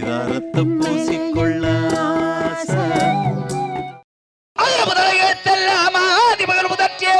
பரிதாரத்தை பூசிக்கொள்ள ஆசை. அதில் முதற்றிய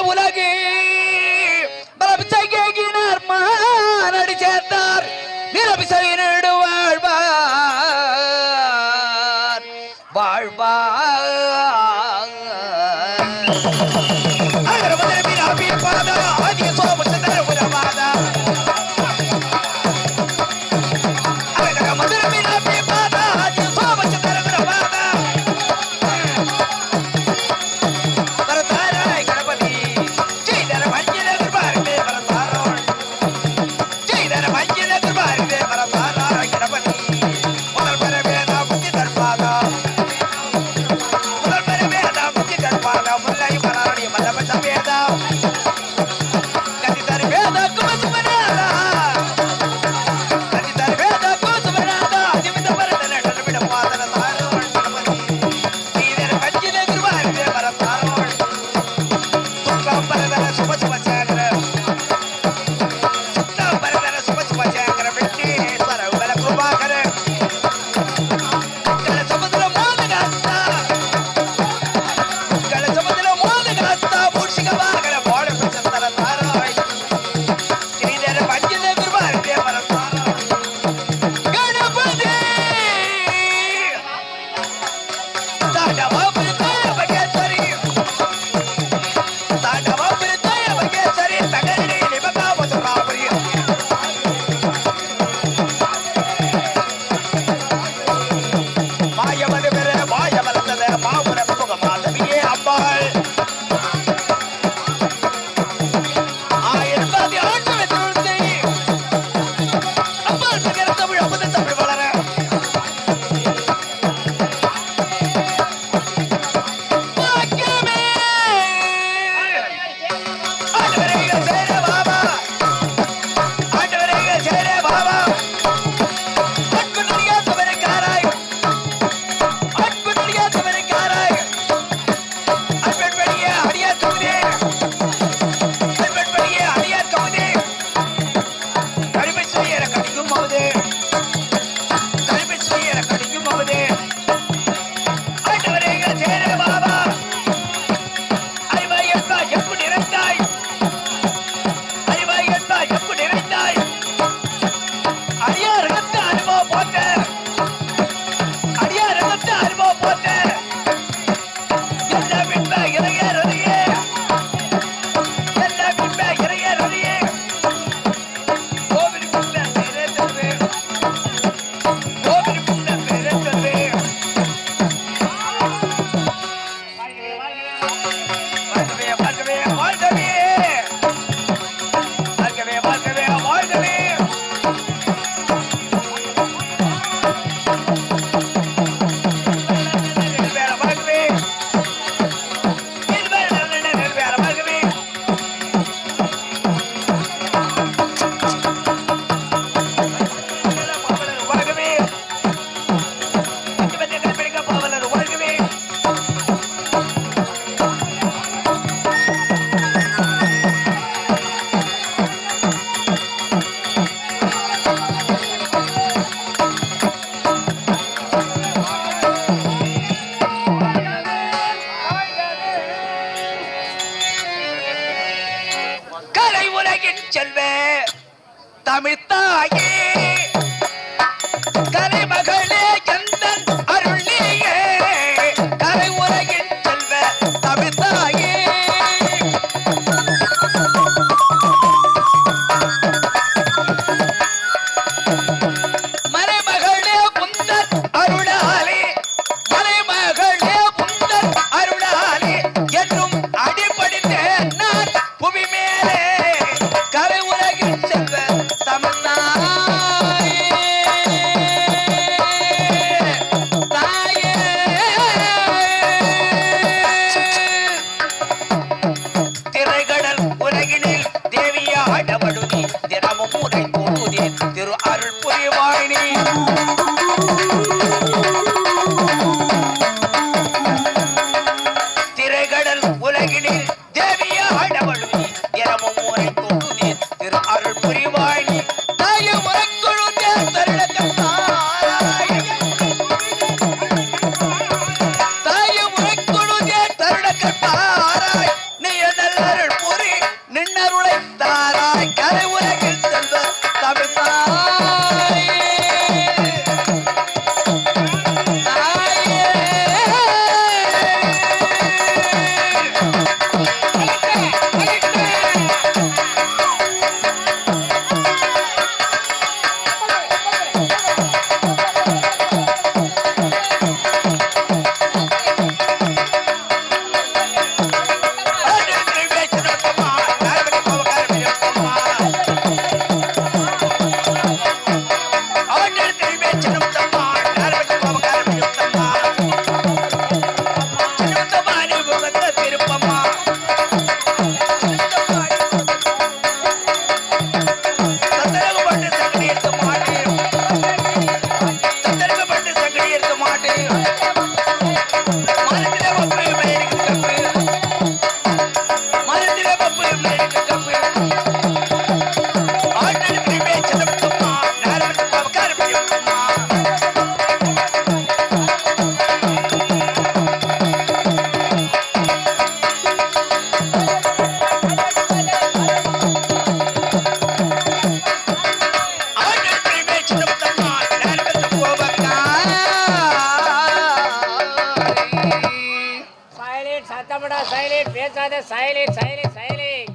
சைலண்ட் சத்தப்படா சைலண்ட் பேசாத சைலண்ட் சைலண்ட் சைலண்ட்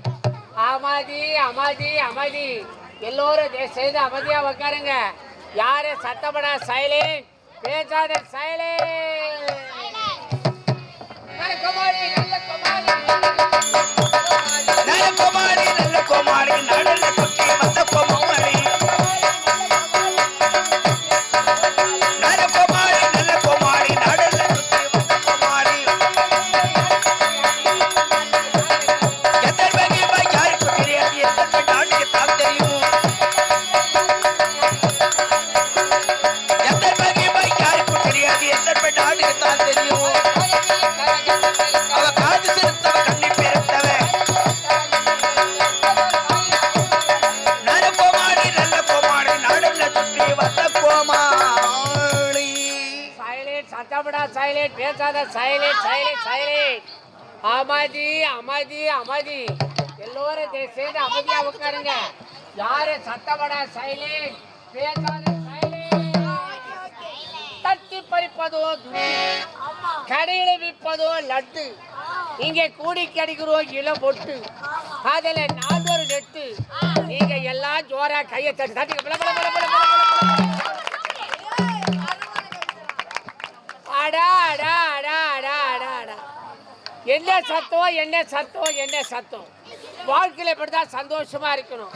அமதி அமதி அமதி. எல்லோரும் செய்து அமைதியா உட்காருங்க யாரு சத்தமடா சைலண்ட் பேசாத சைலண்ட் நல்ல குமாரி நல்ல குமாரி. நல்ல கோமாளி நல்ல கோமாளி பேசாத சைலண்ட் சைலண்ட் சைலண்ட் அமைதி அமைதி அமைதி. எல்லோரும் சேர்ந்து அமைதியா உட்காருங்க. யாரு சத்தப்படா சைலண்ட் பேசாத தட்டி பறிப்பதோ கடையில விற்பதோ லட்டு. இங்கே கூடி கிடைக்கிறோம் இளம் பொட்டு. அதுல ஒரு நெட்டு. நீங்க எல்லாம் ஜோரா கையை தட்டி தட்டி அடா அடா அடா அடா அடா அடா. என்ன சத்தம் என்ன சத்தம் என்ன சத்தம்? வாழ்க்கையில் இப்படிதான் சந்தோஷமா இருக்கணும்?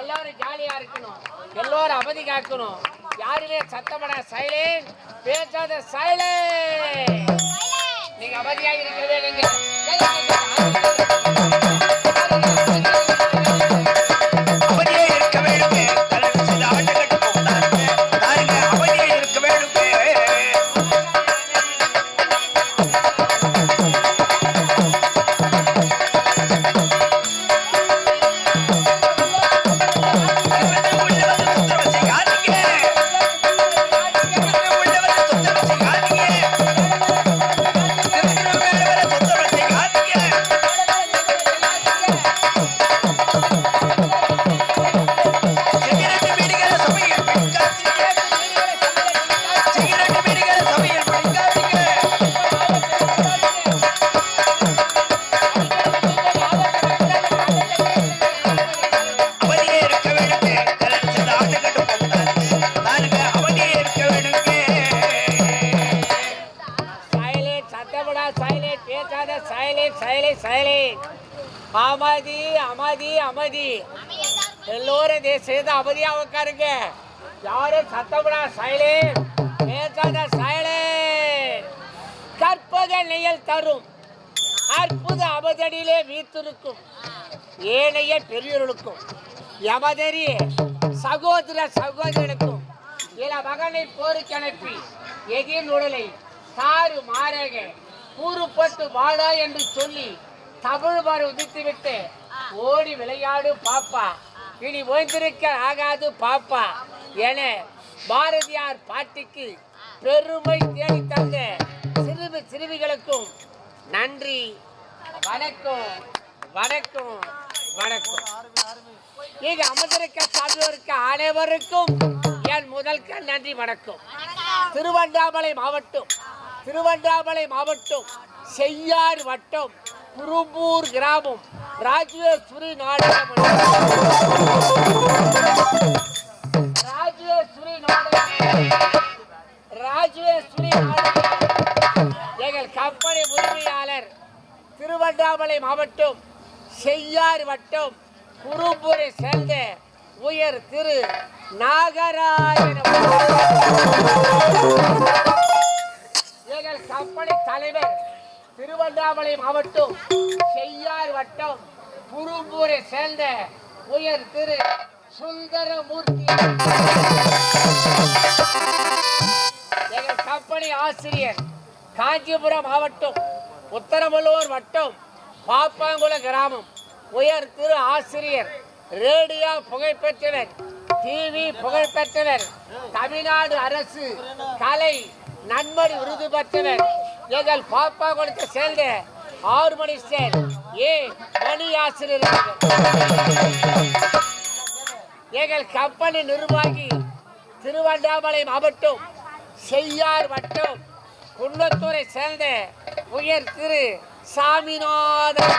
எல்லாரும் ஜாலியா இருக்கணும். எல்லோரும் அமைதி காக்கணும். யாருமே சத்தப்பட சைலண்ட் பேசாத சைலே நீங்க இருக்கிறதே இருக்கவே அமைதி அமைதி அமைதி. எல்லோரும் இதை செய்து உட்காருங்க யாரும் சத்தப்படா சைலே பேசாத சைலே கற்பக நெயல் தரும். அற்புத அபதடியிலே வீத்திருக்கும் ஏனைய பெரியோர்களுக்கும் எமதறி சகோதர சகோதரனுக்கும் இல மகனை போருக்கு அனுப்பி எதிர் உடலை சாறு மாறாக கூறுபட்டு வாடா என்று சொல்லி தமிழ் மாறு உதித்துவிட்டு ஓடி விளையாடு பாப்பா. இனி ஓய்ந்திருக்க ஆகாது பாப்பா என பாரதியார் பாட்டுக்கு பெருமை தேடி தந்த சிறுமி சிறுமிகளுக்கும் நன்றி. வணக்கம். வணக்கம். வணக்கம். இங்க அமர்ந்திருக்க சான்றோருக்கு அனைவருக்கும் என் முதல் கண் நன்றி வணக்கம். திருவண்ணாமலை மாவட்டம். திருவண்ணாமலை மாவட்டம். செய்யார் வட்டம். குருபூர் கிராமம். ராஜேஸ்வரி நாடக ராஜேஸ்வரி நாடக ராஜேஸ்வரி எங்கள் கம்பெனி உரிமையாளர் திருவண்ணாமலை மாவட்டம் செய்யார் வட்டம் குருபூரை சேர்ந்த உயர் திரு நாகராஜன் எங்கள் கம்பெனி தலைவர் திருவண்ணாமலை மாவட்டம் செய்யார் வட்டம் குறும்பூரை சேர்ந்த உயர் திரு சுந்தரமூர்த்தி. எங்கள் கம்பெனி ஆசிரியர் காஞ்சிபுரம் மாவட்டம் உத்தரமல்லூர் வட்டம் பாப்பாங்குள கிராமம். உயர் திரு ஆசிரியர் ரேடியோ புகைப்பெற்றவர் டிவி புகழ்பெற்றவர் தமிழ்நாடு அரசு கலை நண்பர் விருது பெற்றவர். எங்கள் பாப்பா பாப்பாங்குளத்தை சேர்ந்த ஆறு மணி சேர் ஏ மணி ஆசிரியர் எங்கள் கம்பெனி நிர்வாகி திருவண்ணாமலை மாவட்டம் செய்யார் வட்டம் குன்னத்தூரை சேர்ந்த உயர் திரு சாமிநாதன்.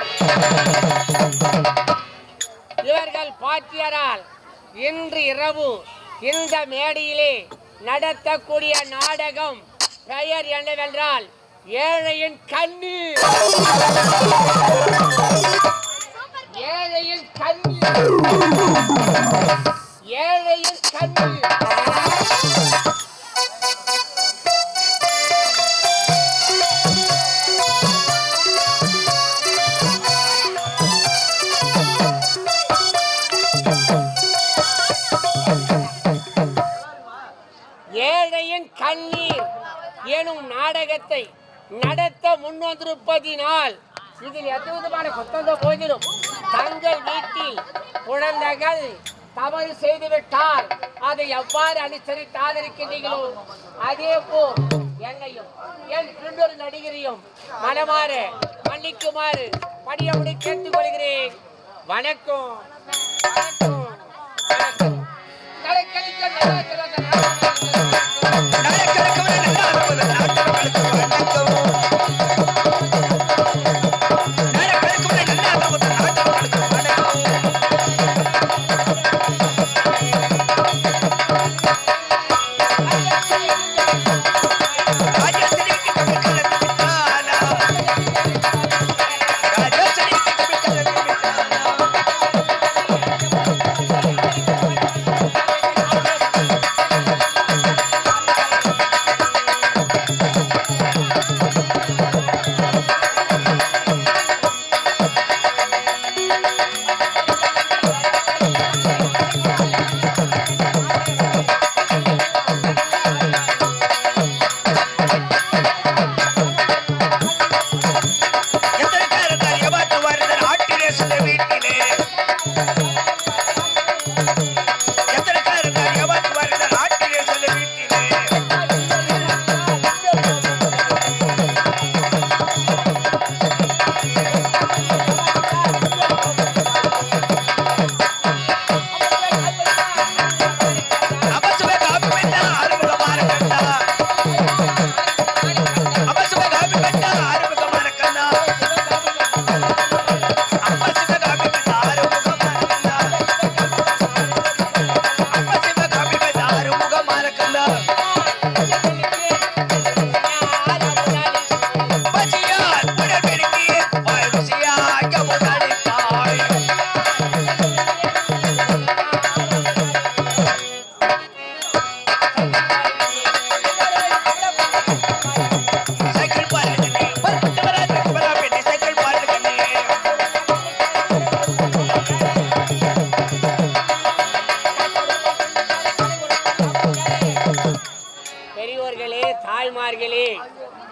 இவர்கள் பாட்டியரால் இன்று இரவு இந்த மேடையிலே நடத்தக்கூடிய நாடகம் பெயர் என்னவென்றால் ஏழையின் கண்ணீர். ஏழையின் கண்ணீர். ஏழையின் கண்ணீர். ஏழையின் கண்ணீர். எனும் நாடகத்தை நடத்த முன்வந்திருப்பதினால் இதில் எந்த விதமான கொத்தந்த போதிலும் தங்கள் வீட்டில் குழந்தைகள் தவறு செய்துவிட்டால் அதை எவ்வாறு அனுசரித்தால் இருக்கின்றீர்களோ அதே போல் என்னையும் என் இன்னொரு நடிகரையும் மனமாறு மன்னிக்குமாறு படியபடி கேட்டுக் கொள்கிறேன் வணக்கம். வணக்கம். வணக்கம்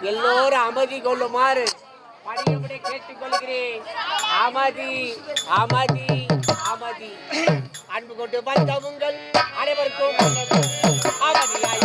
எல்லோரும் அமைதி கொள்ளுமாறு பணியபடி கேட்டுக்கொள்கிறேன் அமைதி அமைதி அமைதி அன்பு கொண்டு வந்தவங்கள் அனைவருக்கும் வணக்கம். அமைதியாய்